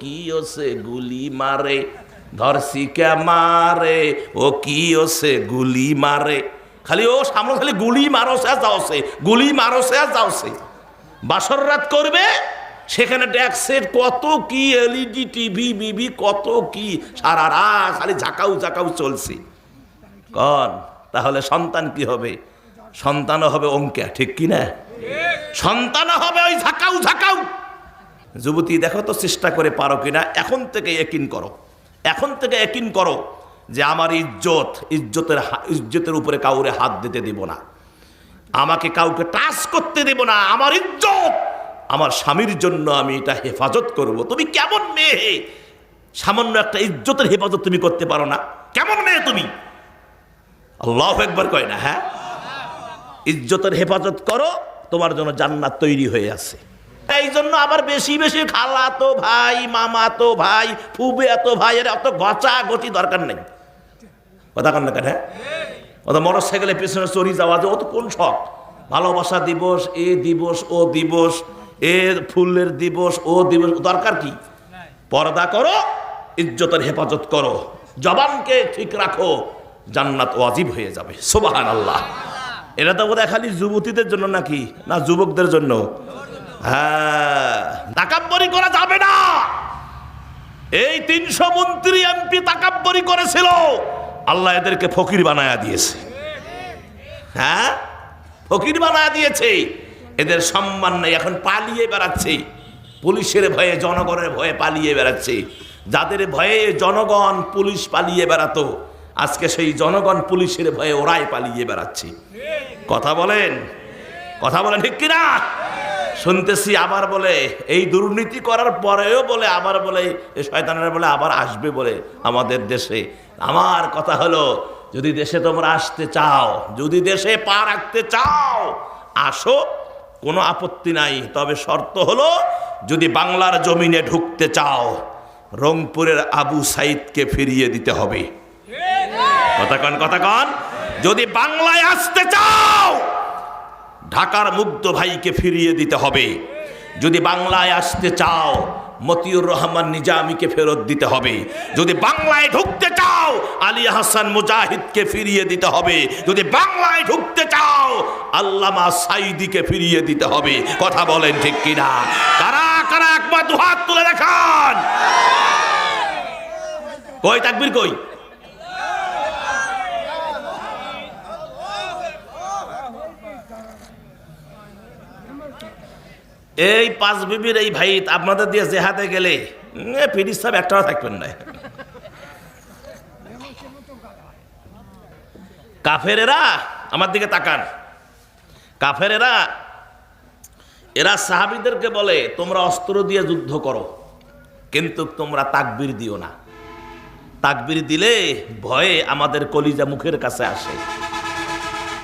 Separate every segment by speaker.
Speaker 1: কি ওসে গুলি মারে? ধরছি কে মারে, ও কি ওসে গুলি মারে? খালি ও সামনে খালি গুলি মারো সে যাওছে গুলি মারো সে যাওছে বাসর রাত করবে, সেখানে ড্যাক্সের কত কি এলইডি টিভি, বিবি কত কি, সারা রাত খালি ঝাঁকাউ ঝাঁকাউ চলছে। কন, তাহলে সন্তান কি হবে? সন্তানও হবে অঙ্কে ঠিক কি না সন্তান হবে ওই ঝাঁকাউ ঝাঁকাউ। যুবতী, দেখো তো চেষ্টা করে পারো কিনা, এখন থেকে একিন করো। এখন থেকে একিন করো যে আমার ইজ্জত, ইজ্জতের ইজ্জতের উপরে কাউরে হাত দিতে দিব না। আমাকে কাউকে টাচ করতে দেব না, আমার ইজ্জত। আমার স্বামীর জন্য আমি এটা হেফাজত করব। তুমি কেমন মেয়ে? সামান্য একটা ইজ্জতের হেফাজত তুমি করতে পারো না। কেমন মেয়ে তুমি? আল্লাহ একবার কয় না হ্যাঁ? ইজ্জতের হেফাজত করো, তোমার জন্য জান্নাত তৈরি হয়ে আছে। এই জন্য আবার বেশি বেশি খালা তো ভাই মামা তো ভাই ফুবে এত ভাই, এর অত গচা গচি দরকার নেই। কথা কন হ্যাঁ? অত মোটর সাইকেলে পেছনে চড়ি যাওয়া যে ও তো কোন শখ? ভালোবাসা দিবস, এ দিবস, ও দিবস, এ ফুলের দিবস, ও দিবস, দরকার কি? পর্দা করো, ইজ্জতের হেফাজত করো, জবানকে ঠিক রাখো, জান্নাত ওয়াজিব হয়ে যাবে। সুবাহান আল্লাহ এটা তো বোধহয় খালি যুবতীদের জন্য নাকি? না, যুবকদের জন্য? হ্যাঁ। তাকাব্বরি করা যাবে না। এই তিনশো মন্ত্রী এমপি তাকাব্বরি করেছিল। আল্লাহ এদেরকে ফকির বানায়া দিয়েছে। হ্যাঁ? ফকির বানায়া দিয়েছে। এদের সম্মান নেই, এখন পালিয়ে বেড়াচ্ছে। পুলিশের ভয়ে, জনগণের ভয়ে পালিয়ে বেড়াচ্ছে। যাদের ভয়ে জনগণ পুলিশ পালিয়ে বেড়াতো, আজকে সেই জনগণ পুলিশের ভয়ে ওরাই পালিয়ে বেড়াচ্ছে। কথা বলেন? কথা বলেন ঠিক কিনা? শুনতেছি আবার বলে, এই দুর্নীতি করার পরেও বলে, আবার বলে, এই শয়তানেরা বলে, আবার আসবে বলে আমাদের দেশে। আমার কথা হলো, যদি দেশে তোমরা আসতে চাও, যদি দেশে পা রাখতে চাও, আসো, কোনো আপত্তি নাই। তবে শর্ত হলো, যদি বাংলার জমিনে ঢুকতে চাও, রংপুরের আবু সাইদকে ফিরিয়ে দিতে হবে। কথা কন কথা কন। যদি বাংলায় আসতে চাও ঢাকার মুগ্ধ ভাইকে ফিরিয়ে দিতে হবে। যদি বাংলায় আসতে চাও, মতিউর রহমান নিজামীকে ফেরত দিতে হবে। যদি বাংলায় ঢুকতে চাও, আলী হাসান মুজাহিদকে ফিরিয়ে দিতে হবে। যদি বাংলায় ঢুকতে চাও, আল্লামা সাইদিকে ফিরিয়ে দিতে হবে। কথা বলেন ঠিক কিনা? কারা কারা একবার দুহাত তুলে দেখান? কই তাকবির কই? এই পাঁচ বিবির এই ভাই আপনাদের দিয়ে জেহাতে গেলে পিডিস সাহেব একটাও থাকবেন না। কাফেরেরা, আমার দিকে তাকান। কাফেরেরা, এরা সাহাবিদেরকে বলে, তোমরা অস্ত্র দিয়ে যুদ্ধ করো, কিন্তু তোমরা তাকবির দিও না। তাকবির দিলে ভয়ে আমাদের কলিজা মুখের কাছে আসে।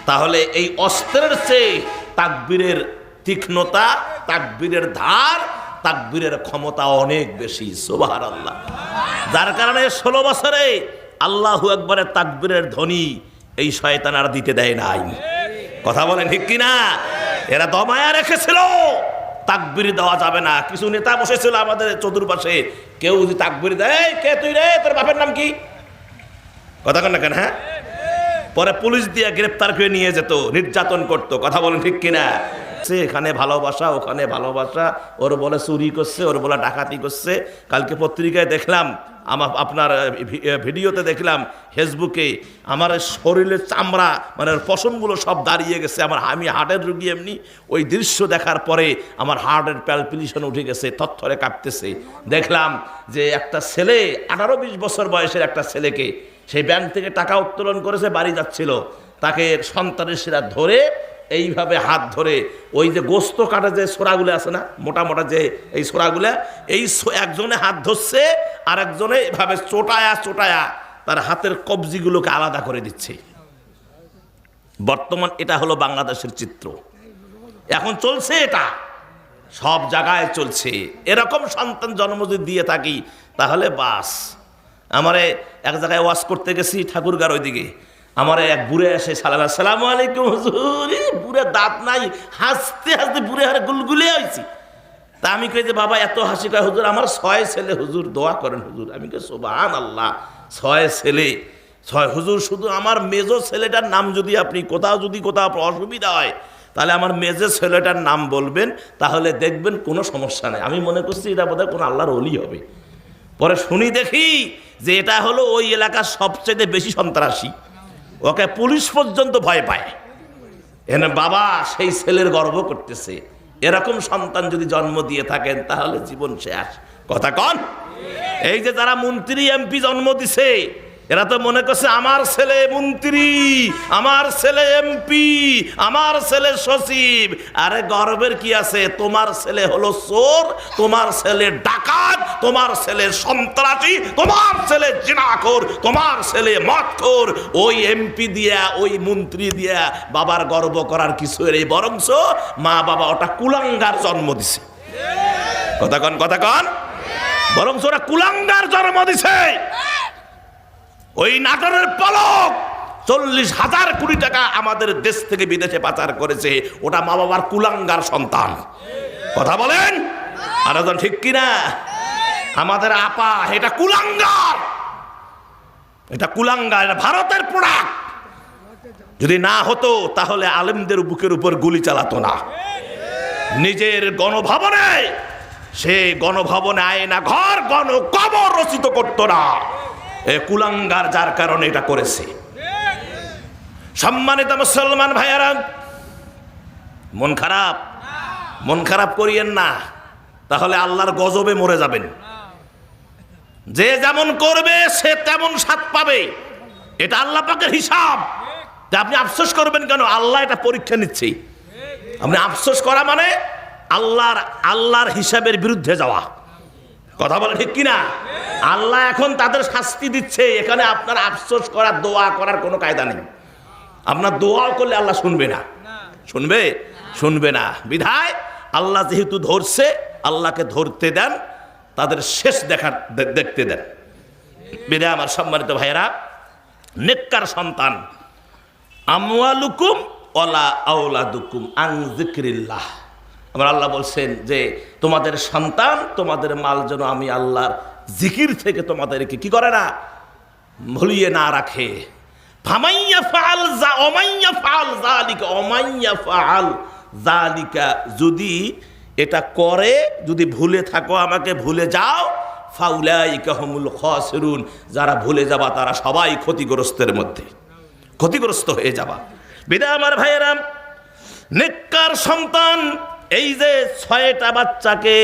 Speaker 1: তাহলে এই অস্ত্রের চেয়ে তাকবীরের তীক্ষ্ণতা, তাকবীরের ধার, তাকবীরের ক্ষমতা অনেক বেশি সোবাহার আল্লাহ যার কারণে ষোলো বছরে আল্লাহু একবারের তাকবীরের ধ্বনি এই শয়তান আর দিতে দেয় নাই। কথা বলেন ঠিক কিনা? এরা দমায়া রেখেছিল, তাকবির দেওয়া যাবে না। কিছু নেতা বসেছিল আমাদের চতুর্পাশে, কেউ যদি তাকবির দেয় কে তুই রে? তোর বাপের নাম কি? কথা কেন কেন হ্যাঁ? পরে পুলিশ দিয়ে গ্রেপ্তার করে নিয়ে যেত, নির্যাতন করতো। কথা বলেন ঠিক কিনা? সে এখানে ভালোবাসা, ওখানে ভালোবাসা। ওর বলে চুরি করছে, ওর বলে ডাকাতি করছে। কালকে পত্রিকায় দেখলাম আমার আপনার ভিডিওতে দেখলাম, ফেসবুকে আমার শরীরের চামড়া মানে পশমগুলো সব দাঁড়িয়ে গেছে। আমার আমি হার্টের রুগী এমনি। ওই দৃশ্য দেখার পরে আমার হার্টের প্যালপিলিশন উঠে গেছে, থরথরে কাঁপতেছে। দেখলাম যে একটা ছেলে, আঠারো বিশ বছর বয়সের একটা ছেলেকে, সেই ব্যাংক থেকে টাকা উত্তোলন করেছে, বাড়ি যাচ্ছিল। তাকে সন্তানের সেরা ধরে এইভাবে হাত ধরে, ওই যে গোস্ত কাটা যে সোরাগুলো আছে না, মোটা মোটা যে এই সোরাগুলো, এই একজনে হাত ধরছে আর একজনে এভাবে চোটায়া চোটায়া তার হাতের কবজিগুলোকে আলাদা করে দিচ্ছে। বর্তমান এটা হলো বাংলাদেশের চিত্র। এখন চলছে এটা, সব জায়গায় চলছে। এরকম সন্তান জন্ম যদি দিয়ে থাকি, তাহলে বাস। আমারে এক জায়গায় ওয়াশ করতে গেছি ঠাকুরগার ওইদিকে। আমার এক বুড়ে এসে সালাম সালাম আলাইকুম হুজুর বুড়ে দাঁত নাই, হাসতে হাসতে বুড়ে হারে গুলগুলে হয়েছি তা আমি কই যে, বাবা, এত হাসি কয়, হুজুর, আমার ছয় ছেলে, হুজুর, দোয়া করেন হুজুর। আমি কে সোবাহান আল্লাহ ছয় ছেলে, ছয়, হুজুর, শুধু আমার মেজো ছেলেটার নাম যদি আপনি কোথাও, যদি কোথাও অসুবিধা হয়, তাহলে আমার মেজো ছেলেটার নাম বলবেন, তাহলে দেখবেন কোনো সমস্যা নেই। আমি মনে করছি এটা বোধহয় কোনো আল্লাহর অলি হবে। পরে শুনি দেখি যে এটা হলো ওই এলাকার সবচেয়ে বেশি সন্ত্রাসী। ওকে পুলিশ পর্যন্ত ভয় পায়। এনে বাবা সেই ছেলের গর্ব করতেছে। এরকম সন্তান যদি জন্ম দিয়ে থাকেন, তাহলে জীবন শেষ। কথা কন? এই যে তারা মন্ত্রী, এমপি জন্ম দিছে এরা তো মনে করছে আমার ছেলে মন্ত্রী, আমার ছেলে এমপি, আমার ছেলে সচিব। আরে গর্বের কি আছে? তোমার ছেলে হলো চোর, তোমার ছেলে ডাকাত, তোমার ছেলে সন্ত্রাসী, তোমার ছেলে জিনাখোর, তোমার ছেলে মদখোর। ওই এমপি দিয়া, ওই মন্ত্রী দিয়া বাবার গর্ব করার কিছু নেই বরংস মা বাবা ওটা কুলাঙ্গার জন্ম দিছে। কথা কন কথা কন। বরং ওরা কুলাঙ্গার জন্ম দিছে। ওই নাটোরের পলক চল্লিশ হাজার কোটি টাকা আমাদের দেশ থেকে বিদেশে পাচার করেছে। ওটা মা বাবার কুলাঙ্গার সন্তান। কথা বলেন? আর একজন ঠিক কিনা? আমাদের আপা, এটা কুলাঙ্গার। এটা কুলাঙ্গার এটা ভারতের প্রোডাক্ট যদি না হতো, তাহলে আলেমদের বুকের উপর গুলি চালাতো না। নিজের গণভবনে, সে গণভবনে আয়না ঘর গণ কবর রচিত করতো না। কুলাঙ্গার যার কারণে এটা করেছে। সম্মানিত মুসলমান ভাইয়ারা, মন খারাপ? মন খারাপ করিয়েন না, তাহলে আল্লাহর গজবে মরে যাবেন। যে যেমন করবে, সে তেমন স্বাদ পাবে। এটা আল্লাহ পাকের হিসাব। তা আপনি আফসোস করবেন কেন? আল্লাহ এটা পরীক্ষা নিচ্ছে। আপনি আফসোস করা মানে আল্লাহর আল্লাহর হিসাবের বিরুদ্ধে যাওয়া। কথা বলে ঠিক কিনা? আল্লাহ এখন তাদের শাস্তি দিচ্ছে, এখানে আপনার আফসোস করা দোয়া করার কোনো কায়দা নেই। আপনার দোয়াও করলে আল্লাহ শুনবে না। শুনবে? শুনবে না। বিধায় আল্লাহ যেহেতু ধরছে, আল্লাহকে ধরতে দেন, তাদের শেষ দেখার দেখতে দেন। বিধায় আমার সম্মানিত ভাইয়েরা, নেককার সন্তান। আমওয়ালুকুম ওলা আউলাদুকুম আং জিক্রিল্লাহ আমার আল্লাহ বলছেন যে, তোমাদের সন্তান, তোমাদের মাল যেন আমি আল্লাহর জিকির থেকে তোমাদেরকে কি করে না? ভুলিয়ে না রাখে। যা, অমাইয়া অমাইয়া যদি এটা করে, যদি ভুলে থাকো আমাকে, ভুলে যাও, ফাউলাইকা হুমুল খাসিরুন, যারা ভুলে যাবা তারা সবাই ক্ষতিগ্রস্তের মধ্যে। ক্ষতিগ্রস্ত হয়ে যাবা। বিদায় আমার ভাইয়েরাম নেককার সন্তান এই যে ছয়টা বাচ্চাকে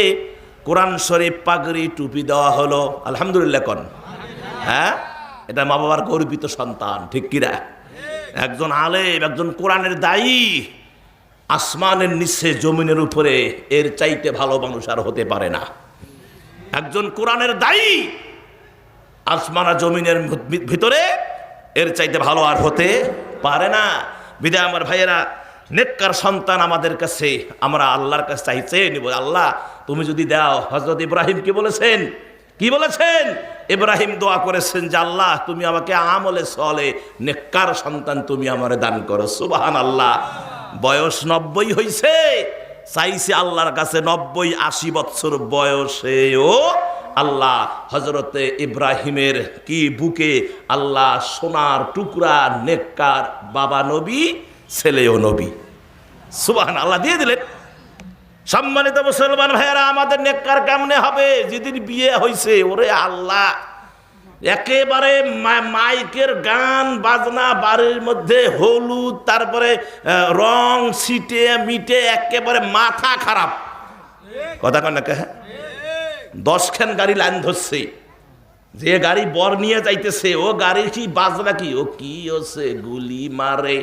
Speaker 1: কোরআন শরীফ পাগড়ি টুপি দেওয়া হলো, আলহামদুলিল্লাহ কন। হ্যাঁ? এটা মা বাবার গর্বিত সন্তান, ঠিক কিরা একজন আলেম, একজন কোরআনের দায়ী, আসমানের নিচে, জমিনের উপরে, এর চাইতে ভালো মানুষ আর হতে পারে না। একজন কোরআনের দায়ী, আসমানা জমিনের ভিতরে, এর চাইতে ভালো আর হতে পারে না। বিদায় আমার ভাইয়েরা নেককার সন্তান আমাদের কাছে, আমরা আল্লাহর কাছে চাই চেয়ে নিব, আল্লাহ, তুমি যদি দাও হজরত ইব্রাহিম কি বলেছেন? কি বলেছেন? ইব্রাহিম দোয়া করেছেন যে, আল্লাহ, তুমি আমাকে আমলে সলে, নেককার সন্তান তুমি আমারে দান করো সুবাহান আল্লাহ বয়স নব্বই হইছে, চাইছে আল্লাহর কাছে নব্বই আশি বৎসর বয়সেও আল্লাহ হজরতে ইব্রাহিমের কি বুকে আল্লাহ সোনার টুকরা নেককার বাবা নবী, ছেলেও নবী। সুবাহান আল্লাহ দিয়ে দিলেন। সম্মানিত মুসলমান ভাইয়েরা, আমাদের নেককার কেমনে হবে? যেদিন বিয়ে হয়েছে ওরে আল্লাহ, একেবারে মাইকের গান, বাজনা, বাড়ির মধ্যে হলুদ, তারপরে রং সিটে মিটে, একেবারে মাথা খারাপ। কথা কন কে? দশখান গাড়ি লাইন ধরছে। যে গাড়ি বর নিয়ে যাইতেছে, ও গাড়ি কি বাজনা কি? ও কি ওসে গুলি মারে।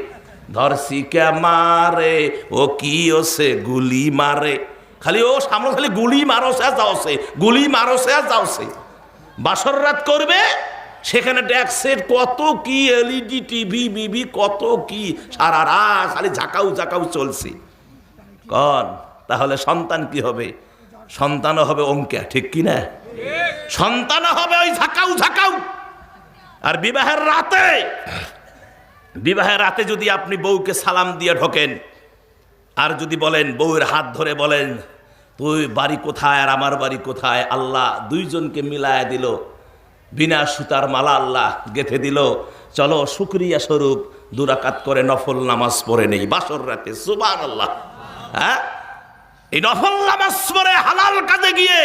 Speaker 1: ধরছি কে মারে? ও কি ওসে গুলি মারে? খালি ও সামনে খালি গুলি মারো সে গুলি মারো সে যাওছে বাসর রাত করবে, সেখানে ড্যাক্সের কত কি এলইডি টিভি বিবি, কত কি, সারা রাত খালি ঝাঁকাউ ঝাঁকাউ চলছে। কন, তাহলে সন্তান কি হবে? সন্তানও হবে অঙ্কে ঠিক কি না? সন্তানও হবে ওই ঝাঁকাউ ঝাঁকাউ। আর বিবাহের রাতে বিবাহের রাতে যদি আপনি বউকে সালাম দিয়ে ঢোকেন, আর যদি বলেন, বউয়ের হাত ধরে বলেন, তুই বাড়ি কোথায় আর আমার বাড়ি কোথায়? আল্লাহ দুইজনকে মিলায় দিল, বিনা সুতার মালা আল্লাহ গেথে দিল, চলো শুক্রিয়া স্বরূপ দুরাকাত করে নফল নামাজ পড়ে নেই। বাসর রাতে সুবান আল্লাহ হ্যাঁ? এই নফল নামাজ পড়ে হালাল কাজে গিয়ে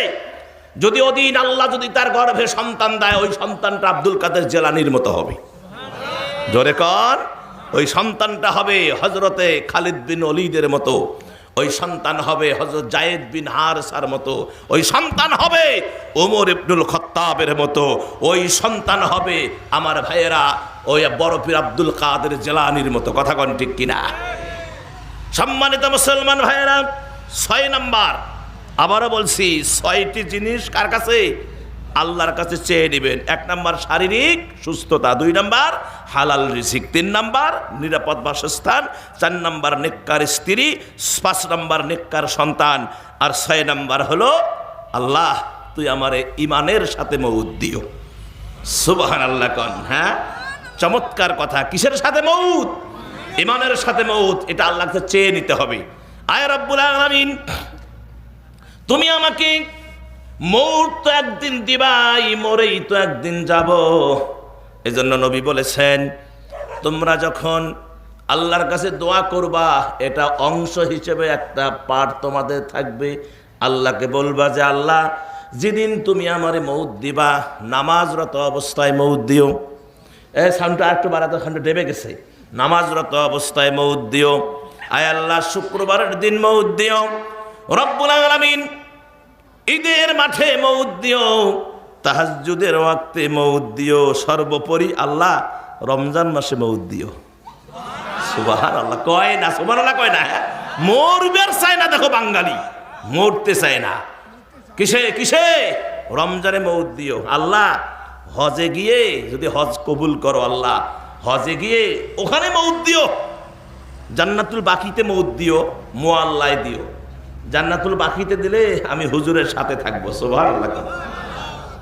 Speaker 1: যদি ওদিন আল্লাহ যদি তার গর্ভে সন্তান দেয়, ওই সন্তানটা আব্দুল কাদের জেলানির মতো হবে। জোরে কর। ওই সন্তানটা হবে হজরতে খালিদ বিন অলিদের মতো। ওই সন্তান হবে হজরত জায়েদ বিন হারসার মতো। ওই সন্তান হবে ওমর ইবনুল খত্তাবের মতো। ওই সন্তান হবে আমার ভাইয়েরা ওই বরফির আব্দুল কাদের জেলানির মতো। কথা কন ঠিক কিনা? সম্মানিত মুসলমান ভাইয়েরা, ছয় নাম্বার। আবারও বলছি, ছয়টি জিনিস কার কাছে? আল্লাহর কাছে চেয়ে নেবেন। এক নাম্বার শারীরিক সুস্থতা, দুই নাম্বার হালাল রিসিক তিন নাম্বার নিরাপদ বাসস্থান, চার নাম্বার নেককার স্ত্রী, পাঁচ নাম্বার নেককার সন্তান, আর ছয় নাম্বার হলো, আল্লাহ, তুই আমার ইমানের সাথে মৌদ দিও। সুবাহান আল্লাহ কন হ্যাঁ? চমৎকার কথা, কিসের সাথে মৌত ইমানের সাথে মৌত এটা আল্লাহকে চেয়ে নিতে হবে। আয় রব্বুল আলামিন, তুমি আমাকে মৌত তো একদিন দিবাই, মরেই তো একদিন যাব। এজন্য নবী বলেছেন, তোমরা যখন আল্লাহর কাছে দোয়া করবা, এটা অংশ হিসেবে একটা পাঠ তোমাদের থাকবে। আল্লাহকে বলবা যে, আল্লাহ, যেদিন তুমি আমারে মৌত দিবা, নামাজরত অবস্থায় মৌত দিও। এ, সাউন্ডটা একটু বাড়াতে সাউন্ডটা ডেবে গেছে। নামাজরত অবস্থায় মৌত দিও। আয় আল্লাহ, শুক্রবারের দিন মৌত দিও। রব্বুল আলামিন ঈদের মাঠে মৌত দিও তাহাজুদের ওয়াক্তে মৌত দিও, সর্বোপরি আল্লাহ রমজান মাসে মৌত দিও। সুবাহান আল্লাহ কয় না সুবান আল্লাহ কয় না হ্যাঁ? মরবের চায় না, দেখো বাঙালি। মরতে চায় না। কিসে কিসে? রমজানে মৌত দিও। আল্লাহ, হজে গিয়ে যদি হজ কবুল করো আল্লাহ, হজে গিয়ে ওখানে মৌত দিও। জান্নাতুল বাকিতে মৌত দিও, মোয়াল্লায় দিও। জান্নাতুল বাকিতে দিলে আমি হুজুরের সাথে থাকব সোভার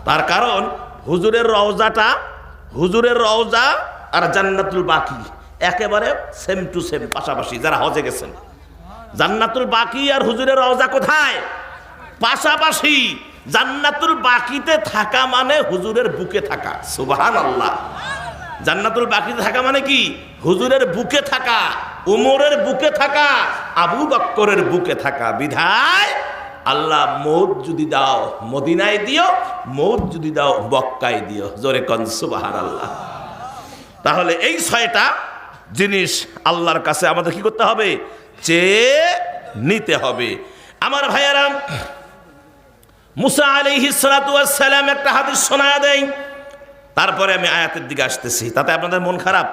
Speaker 1: তার কারণ, হুজুরের রওজাটা হুজুরের রওজা আর জান্নাতুল বাকি, একেবারে সেম টু সেম পাশাপাশি, যারা হজে গেছেন। জান্নাতুল বাকি আর হুজুরের রওজা কোথায়? পাশাপাশি, জান্নাতুল বাকিতে থাকা মানে হুজুরের বুকে থাকা সুবাহান আল্লাহ জান্নাতুল বাকিতে থাকা মানে কি? হুজুরের বুকে থাকা। উমরের বুকে থাকা, আবু বক্করের বুকে থাকা বিধায় আল্লাহ মৌত যদি দাও মদিনায় দিও, মৌত যদি দাও বক্কায় দিও। জোরে কন সুবাহান আল্লাহ তাহলে এই ছয়টা জিনিস আল্লাহর কাছে আমাদের কি করতে হবে? চেয়ে নিতে হবে। আমার ভাইয়ারাম, মুসা ওয়াস সালাম একটা হাদিস শোনায়া দেয় তারপরে আমি আয়াতের দিকে আসতেছি। তাতে আপনাদের মন খারাপ?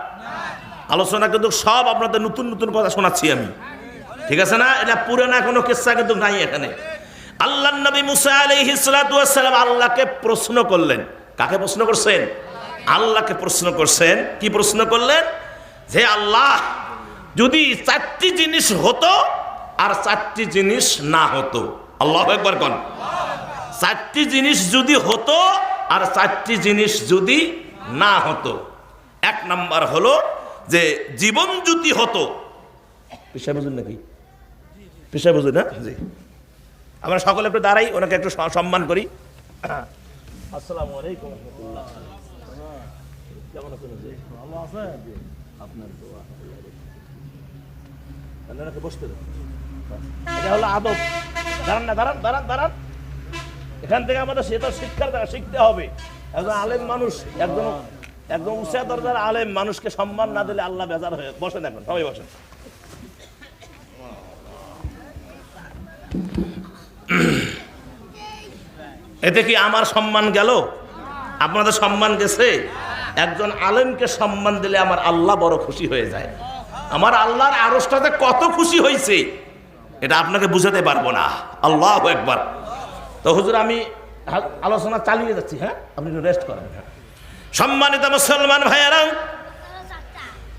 Speaker 1: আলোচনা কিন্তু সব আপনাদের নতুন নতুন কথা শোনাচ্ছি আমি। ঠিক আছে না? এটা পুরানা কোনো কেসা কিন্তু নাই এখানে। আল্লাহ নবী মুসা সালাতু সালাম আল্লাহকে প্রশ্ন করলেন। কাকে প্রশ্ন করছেন? আল্লাহকে প্রশ্ন করছেন। কি প্রশ্ন করলেন? যে আল্লাহ, যদি চারটি জিনিস হতো আর চারটি জিনিস না হতো। আল্লাহ একবার কন? চারটি জিনিস যদি হতো আর চারটি জিনিস যদি না হতো। এক নাম্বার হলো যে জীবন যদি হতো। পেশায় বুঝুন নাকি? পেশায় বুঝুন না? জি। আমরা সকলে একটু দাঁড়াই ওনাকে একটু সম্মান করি। আসসালামু আলাইকুম রহমতুল্লাহ। কেমন আছেন জি? আপনার দোয়া। তাহলে বসতে এটা হলো আদব। দাঁড়ান না দাঁড়ান দাঁড়ান দাঁড়ান। এখান থেকে আমাদের সেটা শিক্ষার দ্বারা শিখতে হবে। একজন আলেম মানুষ একজন একদম উঁচা দরজার আলেম, মানুষকে সম্মান না দিলে আল্লাহ বেজার হয়ে বসেন এখন, সবাই বসেন। এতে কি আমার সম্মান গেল? আপনাদের সম্মান গেছে? একজন আলেমকে সম্মান দিলে আমার আল্লাহ বড় খুশি হয়ে যায়। আমার আল্লাহর আরসটাতে কত খুশি হয়েছে এটা আপনাকে বুঝাতে পারব না। আল্লাহ একবার তো হুজুর, আমি আলোচনা চালিয়ে যাচ্ছি হ্যাঁ? আপনি রেস্ট করেন হ্যাঁ? সম্মানিত মুসলমান ভাইয়ারা,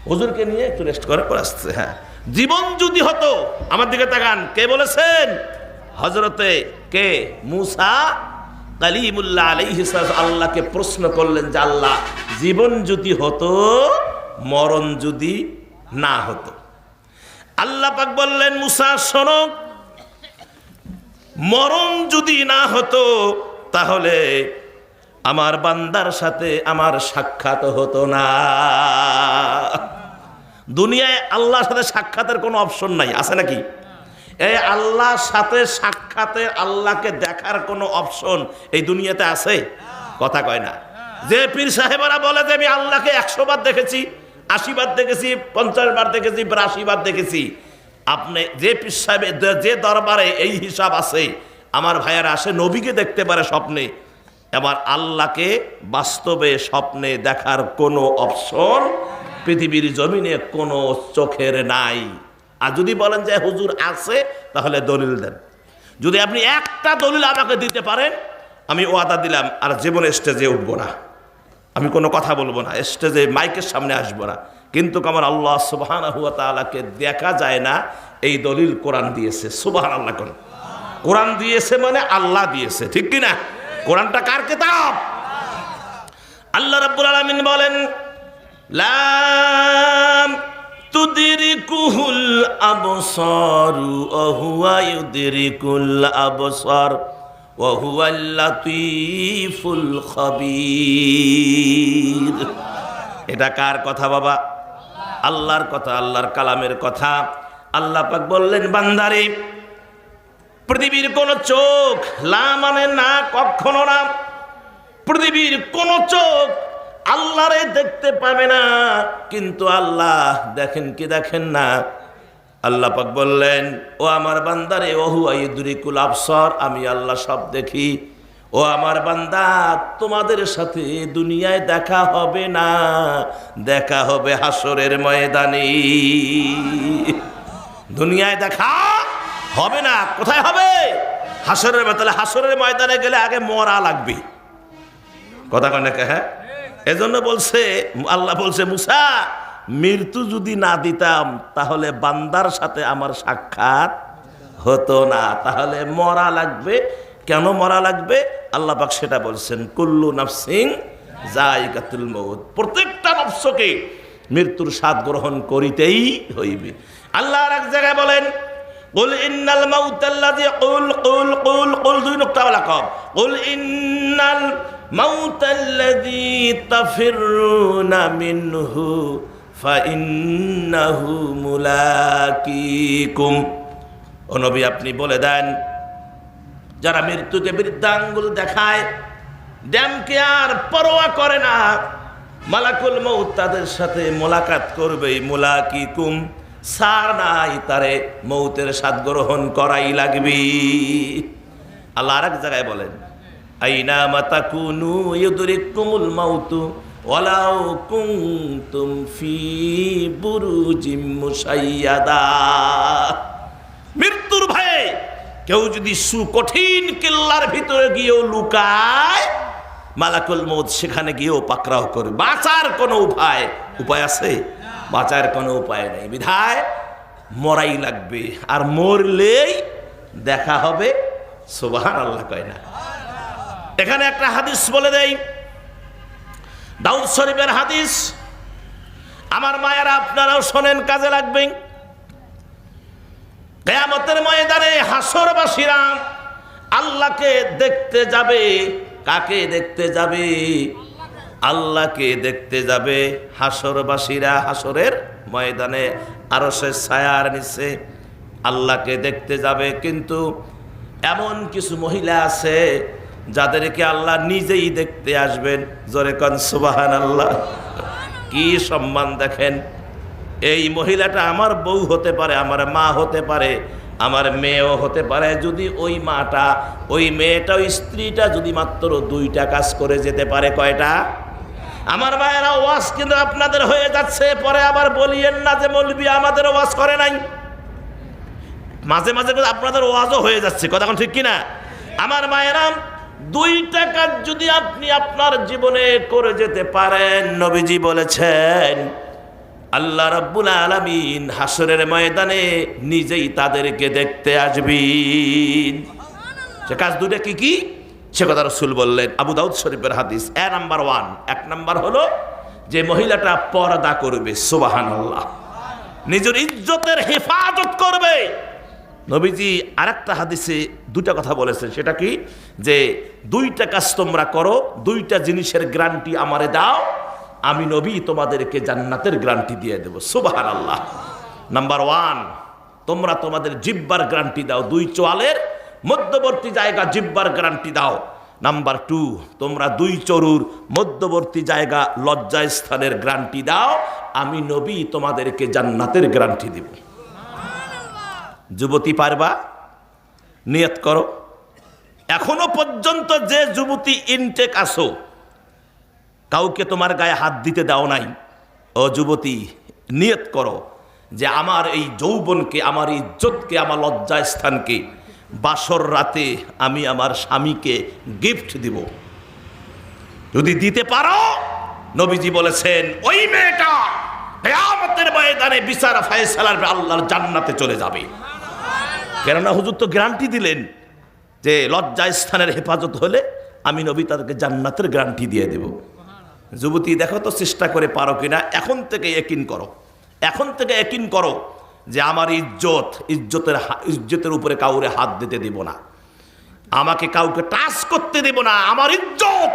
Speaker 1: হুজুরকে নিয়ে একটু রেস্ট করে পরে আসছে হ্যাঁ। জীবন যদি হতো, আমার দিকে তাকান, কে বলেছেন? হজরতে কে? মুসা কালিমুল্লাহ আলাইহিস সালাম, আল্লাহকে প্রশ্ন করলেন যে, আল্লাহ, জীবন যদি হতো, মরণ যদি না হতো। আল্লাহ পাক বললেন, মুসা, শোনো, মরণ যদি না হতো, তাহলে আমার বান্দার সাথে আমার সাক্ষাৎ হতো না। দুনিয়ায় আল্লাহর সাথে সাক্ষাতের কোনো অপশন নাই, আছে নাকি? এই আল্লাহর সাথে সাক্ষাতে আল্লাহকে দেখার কোনো অপশন এই দুনিয়াতে আছে? কথা কয় না। যে পীর সাহেবরা বলে যে আমি আল্লাহকে একশো বার দেখেছি, আশি বার দেখেছি, পঞ্চাশ বার দেখেছি, বিরাশি বার দেখেছি। আপনি যে পীর সাহেবের যে দরবারে এই হিসাব আছে, আমার ভাইয়ারা আসে নবীকে দেখতে পারে স্বপ্নে। এবার আল্লাহকে বাস্তবে স্বপ্নে দেখার কোনো অপশন পৃথিবীর জমিনে কোনো চোখের নাই। আর যদি বলেন যে, হুজুর আছে, তাহলে দলিল দেন। যদি আপনি একটা দলিল আমাকে দিতে পারেন, আমি ওয়াদা দিলাম, আর জীবনে স্টেজে উঠবো না। আমি কোনো কথা বলব না, স্টেজে মাইকের সামনে আসব না। কিন্তু আমার আল্লাহ সুবাহান হুয়া তালাকে দেখা যায় না, এই দলিল কোরআন দিয়েছে। সুবাহান আল্লাহ কোন। কোরআন দিয়েছে মানে আল্লাহ দিয়েছে, ঠিক কি না কোরআনটা কার কিতাব? আল্লাহ রাব্বুল আলামিন বলেন, লাম তুদরিকুহুল আবসারু ওয়া হুয়া ইউদরিকুল আবসার ওয়া হুয়াল লাতীফুল খাবীর। এটা কার কথা বাবা? আল্লাহর কথা, আল্লাহর কালামের কথা। আল্লাহ পাক বললেন, বান্দারে পৃথিবীর কোন চোখ লা মানে না, কখনো না। পৃথিবীর কোন চোখ আল্লাহরে দেখতে পাবে না, কিন্তু আল্লাহ দেখেন কি দেখেন না। আল্লাহ পাক বললেন, ও আমার বান্দারে, ওহু আইদুরিকুল আফসর আমি আল্লাহ সব দেখি। ও আমার বান্দা, তোমাদের সাথে দুনিয়ায় দেখা হবে না, দেখা হবে হাসরের ময়দানে। দুনিয়ায় দেখা হবে না, কোথায় হবে? হাসরের তাহলে হাসরের ময়দানে গেলে আগে মরা লাগবে। কথা কনেকে হ্যাঁ? এজন্য বলছে, আল্লাহ বলছে, মুসা, মৃত্যু যদি না দিতাম, তাহলে বান্দার সাথে আমার সাক্ষাৎ হতো না। তাহলে মরা লাগবে। কেন মরা লাগবে? আল্লাহ পাক সেটা বলছেন, কুল্লু নাফসিং জায়গাতুল মৌত প্রত্যেকটা নফসকে মৃত্যুর স্বাদ গ্রহণ করিতেই হইবে। আল্লাহ আর এক জায়গায় বলেন قل إن الموت الذي قل قل قل قل দুই নোক্তা ওয়ালা কম قل إن الموت الذي تفرون منه فإنه ملاقيكم ও নবী আপনি বলে দেন যারা মৃত্যুকে বৃদ্ধাঙ্গুল দেখায় ড্যামকে আর পরোয়া করে না মালাকুল মৌত তাদের সাথে মোলাকাত করবে মুলাকিকুম সার নাই তারে মৌতের স্বাদ গ্রহণ করাই লাগবে। আল্লাহ আর এক জায়গায় বলেন, আইনা মাতা কুনু ইউদরিকুমুল মাউতু ওয়ালাউ কুনতুম ফি বুরুজিম মুসাইয়াদা মৃত্যুর ভয়ে কেউ যদি সুকঠিন কেল্লার ভিতরে গিয়েও লুকায়, মালাকুল মৌত সেখানে গিয়েও পাকড়াও করে বাঁচার কোনো উপায় উপায় আছে? বাঁচার কোনো উপায় নেই। বিধায় মরাই লাগবে। আর মরলেই দেখা হবে সুবাহান আল্লাহ কয় না। এখানে একটা হাদিস বলে দেই। দাউদ শরীফের হাদিস। আমার মায়েরা, আপনারাও শোনেন, কাজে লাগবে। কেয়ামতের ময়দানে হাসরবাসীরা আল্লাহকে দেখতে যাবে, কাকে দেখতে যাবে? আল্লাহকে দেখতে যাবে হাসরবাসীরা হাসরের ময়দানে। আরও সে ছায়ার নিচে আল্লাহকে দেখতে যাবে। কিন্তু এমন কিছু মহিলা আছে যাদেরকে আল্লাহ নিজেই দেখতে আসবেন। জোরে কন সুবাহান আল্লাহ কি সম্মান দেখেন। এই মহিলাটা আমার বউ হতে পারে, আমার মা হতে পারে, আমার মেয়েও হতে পারে। যদি ওই মাটা, ওই মেয়েটা, ওই স্ত্রীটা যদি মাত্র দুইটা কাজ করে যেতে পারে, কয়টা? আমার মায়েরা ওয়াজ কিন্তু আপনাদের হয়ে যাচ্ছে, পরে আবার বলিয়েন না যে মলবি আমাদের ওয়াজ করে নাই। মাঝে মাঝে আপনাদের ওয়াজও হয়ে যাচ্ছে, কথা এখন ঠিক কিনা? আমার মায়েরা দুইটা কাজ যদি আপনি আপনার জীবনে করে যেতে পারেন, নবীজি বলেছেন, আল্লাহ রাব্বুল আলামিন হাসরের ময়দানে নিজেই তাদেরকে দেখতে আসবেন। সে কাজ দুটা কি কি? সে কথা রসুল বললেন, আবু দাউদ শরীফের হাদিস, এ নাম্বার ওয়ান। এক নাম্বার হলো যে মহিলাটা পর্দা করবে সুবাহান আল্লাহ নিজের ইজ্জতের হেফাজত করবে। নবীজি আরেকটা হাদিসে দুটা কথা বলেছেন, সেটা কি? যে দুইটা কাজ তোমরা করো, দুইটা জিনিসের গ্যারান্টি আমারে দাও, আমি নবী তোমাদেরকে জান্নাতের গ্যারান্টি দিয়ে দেবো সুবাহান আল্লাহ নাম্বার ওয়ান, তোমরা তোমাদের জিব্বার গ্যারান্টি দাও, দুই চোয়ালের মধ্যবর্তী জায়গা জিব্বার গ্যারান্টি দাও। নাম্বার টু তোমরা দুই চরুর মধ্যবর্তী জায়গা লজ্জা স্থানের গ্যারান্টি দাও। আমি নবী তোমাদেরকে জান্নাতের গ্যারান্টি দিব। যুবতী পারবা? নিয়ত করো। এখনও পর্যন্ত যে যুবতী ইনটেক আসো কাউকে তোমার গায়ে হাত দিতে দাও নাই। ও যুবতী, নিয়ত করো যে আমার এই যৌবনকে, আমার ইজ্জতকে, আমার লজ্জা স্থানকে বাসর রাতে আমি আমার স্বামীকে গিফট দিব। যদি দিতে পারো, নবীজি বলেছেন, ওই মেয়েটা কেয়ামতের ময়দানে বিচার ফায়সালার আল্লাহর জান্নাতে চলে যাবে। কেননা হুজুর তো গ্যারান্টি দিলেন যে লজ্জা স্থানের হেফাজত হলে আমি নবী তাদেরকে জান্নাতের গ্যারান্টি দিয়ে দেব। যুবতী, দেখো তো চেষ্টা করে পারো কিনা। এখন থেকে একিন করো। এখন থেকে একিন করো। যে আমার ইজ্জত, ইজ্জতের ইজ্জতের উপরে কাউরে হাত দিতে দিব না। আমাকে কাউকে টাচ করতে দেব না। আমার ইজ্জত,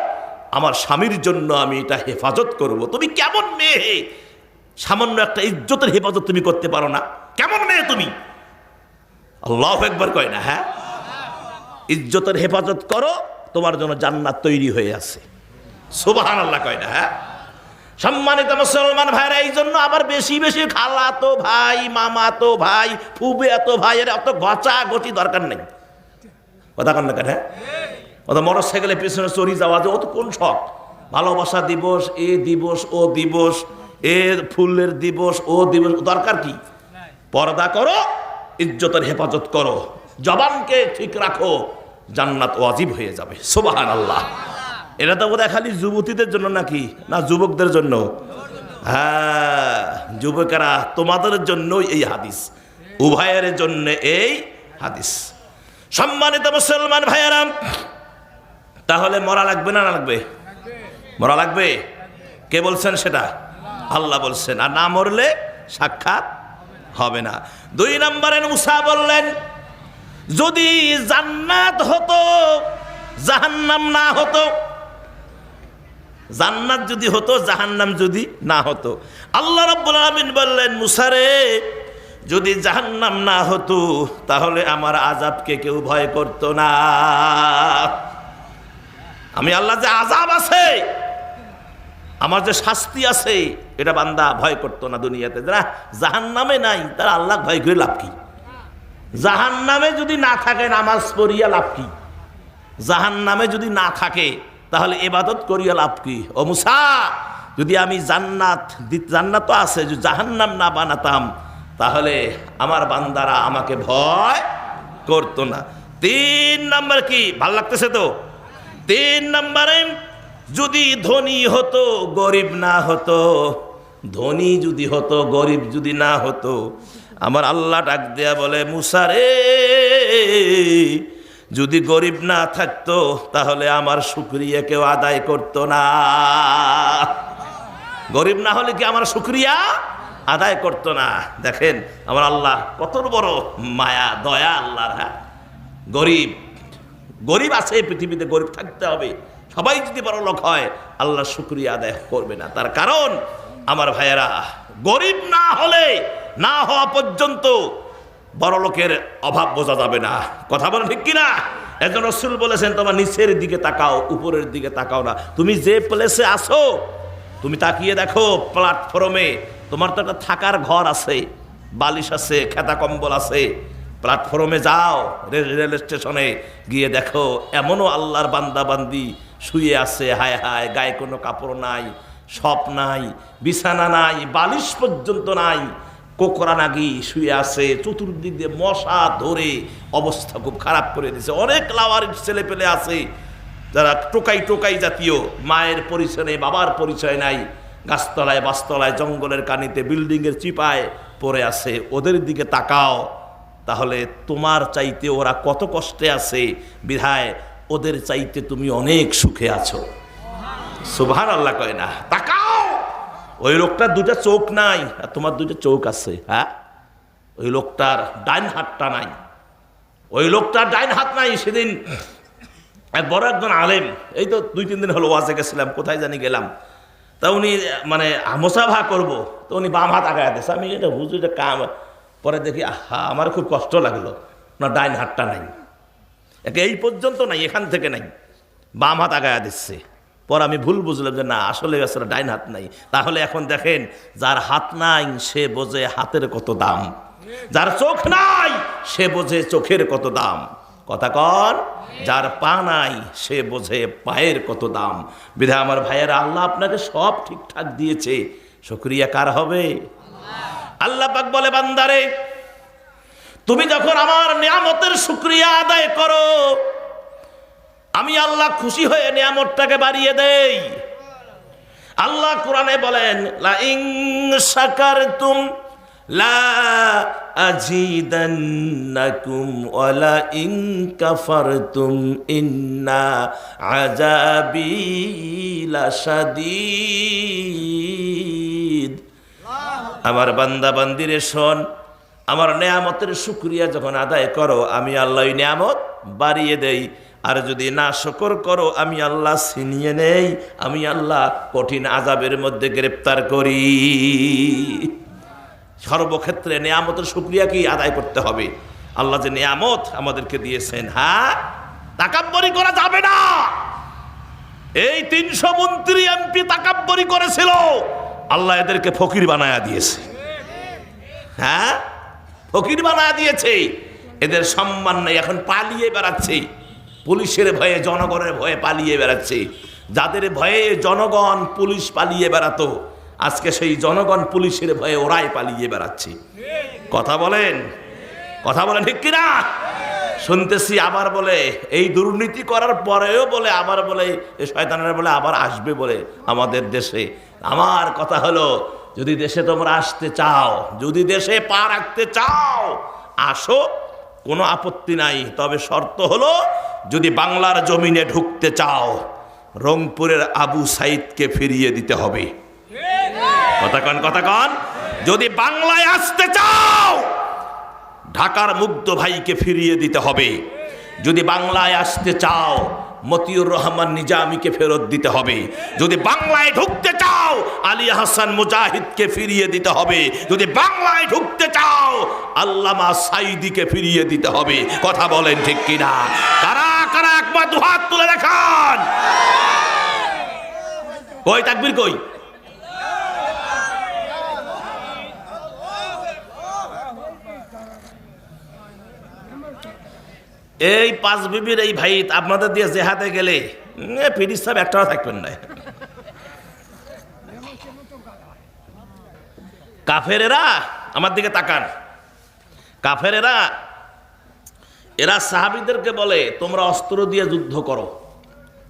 Speaker 1: আমার স্বামীর জন্য আমি এটা হেফাজত করব। তুমি কেমন মেয়ে? সামান্য একটা ইজ্জতের হেফাজত তুমি করতে পারো না। কেমন মেয়ে তুমি? আল্লাহ একবার কয় না হ্যাঁ? ইজ্জতের হেফাজত করো, তোমার জন্য জান্নাত তৈরি হয়ে আছে। সুবাহান আল্লাহ কয় না হ্যাঁ? সম্মানিত মুসলমান ভাইরা এই জন্য আবার বেশি বেশি খালা তো ভাই মামা তো ভাই ফুবে এত ভাই, এর অত গচা গচি দরকার নেই। কথা কন না কেন হ্যাঁ? অত মোটর সাইকেলের পেছনে চড়ি যাওয়া যে, ও তো কোন শখ? ভালোবাসা দিবস, এ দিবস, ও দিবস, এ ফুলের দিবস, ও দিবস, দরকার কি? পর্দা করো, ইজ্জতের হেফাজত করো, জবানকে ঠিক রাখো, জান্নাত ওয়াজিব হয়ে যাবে। সুবাহান আল্লাহ এটা তো বোধহয় খালি যুবতীদের জন্য নাকি? না, যুবকদের জন্য? হ্যাঁ যুবকেরা তোমাদের জন্য এই হাদিস। উভয়ের জন্য এই হাদিস। সম্মানিত মুসলমান ভাইয়ারাম, তাহলে মরা লাগবে না না লাগবে? মরা লাগবে? কে বলছেন সেটা? আল্লাহ বলছেন, আর না মরলে সাক্ষাৎ হবে না। দুই নম্বরে মুসা বললেন, যদি জান্নাত হতো, জাহান্নাম না হতো জান্নাত যদি হতো, জাহান্নাম যদি না হতো। আল্লাহ রাব্বুল আলামিন বললেন, মুসারে, যদি জাহান্নাম না হতো, তাহলে আমার আজাবকে কেউ ভয় করতো না। আমি আল্লাহ যে আজাব আছে, আমার যে শাস্তি আছে, এটা বান্দা ভয় করতো না দুনিয়াতে। যারা জাহান নামে নাই, তারা আল্লাহ ভয় করে লাভ কি? জাহান নামে যদি না থাকে, নামাজ পড়িয়া লাভ কি? জাহান নামে যদি না থাকে তাহলে এবাদত করিয়া লাভ কি? ও মুসা, যদি আমি জান্নাত জান্নাত আছে, যদি জাহান্নাম না বানাতাম, তাহলে আমার বান্দারা আমাকে ভয় করতো না। তিন নাম্বার কি? ভালো লাগতেছে তো? তিন নম্বরে, যদি ধনী হতো, গরিব না হতো, ধনী যদি হতো, গরিব যদি না হতো, আমার আল্লাহ ডাক দেয়া বলে মুসারে যদি গরিব না থাকতো, তাহলে আমার শুক্রিয়া কেউ আদায় করতো না। গরিব না হলে কি আমার শুক্রিয়া আদায় করতো না? দেখেন, আমার আল্লাহ কত বড় মায়া, দয়া আল্লাহর হ্যাঁ। গরিব গরিব আছে পৃথিবীতে, গরিব থাকতে হবে। সবাই যদি বড় লোক হয়, আল্লাহ শুক্রিয়া আদায় করবে না। তার কারণ, আমার ভাইয়েরা, গরিব না হলে, না হওয়া পর্যন্ত বড় লোকের অভাব বোঝা যাবে না। কথা বলেন ঠিক কিনা? একজন রসুল বলেছেন, তোমার নিচের দিকে তাকাও, উপরের দিকে তাকাও না। তুমি যে প্লেসে আসো তুমি তাকিয়ে দেখো প্ল্যাটফর্মে তোমার তো একটা থাকার ঘর আছে, বালিশ আছে, খেতা কম্বল আছে। প্ল্যাটফর্মে যাও, রেল স্টেশনে। গিয়ে দেখো, এমনও আল্লাহর বান্দা বান্দি শুয়ে আছে। হায় হায়, গায়ে কোনো কাপড় নাই সপ নাই, বিছানা নাই, বালিশ পর্যন্ত নাই। কোকরা নাগি শুয়ে আছে, চতুর্দিক দিয়ে মশা ধরে অবস্থা খুব খারাপ করে দিয়েছে অনেক লাওয়ার ছেলে পেলে আছে, যারা টোকাই টোকাই জাতীয়, মায়ের পরিচয় নেই, বাবার পরিচয় নাই, গাছতলায়, বাসতলায়, জঙ্গলের কানিতে, বিল্ডিংয়ের চিপায় পড়ে আছে। ওদের দিকে তাকাও, তাহলে তোমার চাইতে ওরা কত কষ্টে আছে? বিধায় ওদের চাইতে তুমি অনেক সুখে আছো। সুভান আল্লাহ কয় না, তাকাও! ওই লোকটার দুটা চোখ নাই, আর তোমার দুটো চোখ আছে হ্যাঁ? ওই লোকটার ডাইন হাতটা নাই। ওই লোকটার ডাইন হাত নাই সেদিন। এক বড় একজন আলেম, এই তো দুই, তিন দিন হলো ওয়াজে গেছিলাম, কোথায় জানি গেলাম। তা উনি মানে মোসাফা করব, তো উনি বাম হাত আগায় দিচ্ছে আমি এটা হুজুর এটা কাম। পরে দেখি, আহা, আমার খুব কষ্ট লাগল না ডাইন হাতটা নাই। একে এই পর্যন্ত নাই, এখান থেকে নাই। বাম হাত আগায়া দিচ্ছে। পর আমি ভুল বুঝলাম যে না, আসলে আসলে ডাইন হাত নাই। তাহলে এখন দেখেন, যার হাত নাই, সে বোঝে হাতের কত দাম। যার চোখ নাই, সে বোঝে চোখের কত দাম। কথা কর যার পা নাই, সে বোঝে পায়ের কত দাম। বিধা আমার ভাইয়েরা, আল্লাহ আপনাকে সব ঠিকঠাক দিয়েছে। শুক্রিয়া কার হবে? আল্লাহ পাক বলে, বান্দারে, তুমি যখন আমার নিয়ামতের শুক্রিয়া আদায় করো আমি আল্লাহ খুশি হয়ে নিয়ামতটাকে বাড়িয়ে দেই। আল্লাহ কোরআনে বলেন লা ইং শাকারতুম লা ইন্না আমার বান্দা বান্দিরে শোন, আমার নেয়ামতের শুক্রিয়া যখন আদায় করো, আমি আল্লাহ নিয়ামত বাড়িয়ে দেই। আর যদি না শকর করো, আমি আল্লাহ ছিনিয়ে নেই, আমি আল্লাহ কঠিন আজাবের মধ্যে গ্রেপ্তার করি। সর্বক্ষেত্রে নেয়ামতের শুক্রিয়া কি আদায় করতে হবে? আল্লাহ যে নেয়ামত আমাদেরকে দিয়েছেন হ্যাঁ তাকাব্বরি করা যাবে না। এই তিনশো মন্ত্রী এমপি তাকাব্বরি করেছিল, আল্লাহ এদেরকে ফকির বানায়া দিয়েছে। হ্যাঁ ফকির বানায়া দিয়েছে, এদের সম্মান নেই, এখন পালিয়ে বেড়াচ্ছে। পুলিশের ভয়ে জনগণের ভয়ে পালিয়ে বেড়াচ্ছে। যাদের ভয়ে জনগণ পুলিশ পালিয়ে বেড়াতো, আজকে সেই জনগণ পুলিশের ভয়ে ওরাই পালিয়ে বেড়াচ্ছে। কথা বলেন? কথা বলেন ঠিক কিনা? শুনতেছি আবার বলে, এই দুর্নীতি করার পরেও বলে, আবার বলে শয়তানেরা বলে, আবার আসবে বলে আমাদের দেশে। আমার কথা হলো, যদি দেশে তোমরা আসতে চাও, যদি দেশে পা রাখতে চাও, আসো, কোনো আপত্তি নাই। তবে শর্ত হলো যদি বাংলার জমিনে ঢুকতে চাও, রংপুরের আবু সাইদকে ফিরিয়ে দিতে হবে। কথা কন কথা কন। যদি বাংলায় আসতে চাও, ঢাকার মুগ্ধ ভাইকে ফিরিয়ে দিতে হবে। যদি বাংলায় আসতে চাও মতিউর রহমান নিজামীকে ফেরত দিতে হবে। যদি বাংলায় ঢুকতে চাও, আলী হাসান মুজাহিদকে ফিরিয়ে দিতে হবে। যদি বাংলায় ঢুকতে চাও, আল্লামা সাইদিকে ফিরিয়ে দিতে হবে। কথা বলেন ঠিক কিনা? কারা কারা একবার দুহাত তুলে দেখান? কই, তাকবির কই? এই পাঁচ বিবির এই ভাই আপনাদের দিয়ে জেহাতে গেলে ফিরিস সাহেব থাকবেন না। কাফেরেরা, আমার দিকে তাকান। কাফেরেরা, এরা সাহাবিদেরকে বলে, তোমরা অস্ত্র দিয়ে যুদ্ধ করো,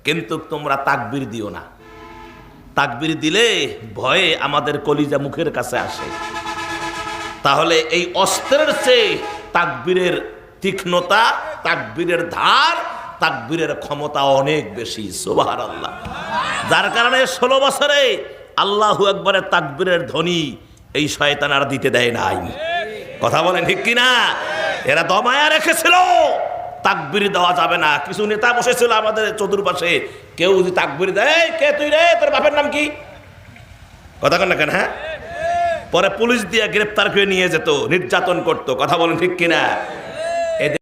Speaker 1: কিন্তু তোমরা তাকবির দিও না। তাকবির দিলে ভয়ে আমাদের কলিজা মুখের কাছে আসে। তাহলে এই অস্ত্রের চেয়ে তাকবীরের তীক্ষ্ণতা, তাকবীরের ধার, তাকবীরের ক্ষমতা অনেক বেশি সোবাহার আল্লাহ যার কারণে ষোলো বছরে আল্লাহু একবারের তাকবীরের ধ্বনি এই শয়তান আর দিতে দেয় নাই। কথা বলেন ঠিক কিনা? এরা দমায়া রেখেছিল। তাকবির দেওয়া যাবে না। কিছু নেতা বসেছিল আমাদের চতুর্পাশে। কেউ যদি তাকবির দেয়, কে তুই রে? তোর বাপের নাম কি? কথা কেন কেন হ্যাঁ? পরে পুলিশ দিয়ে গ্রেপ্তার করে নিয়ে যেত, নির্যাতন করতো। কথা বলেন ঠিক কিনা? es de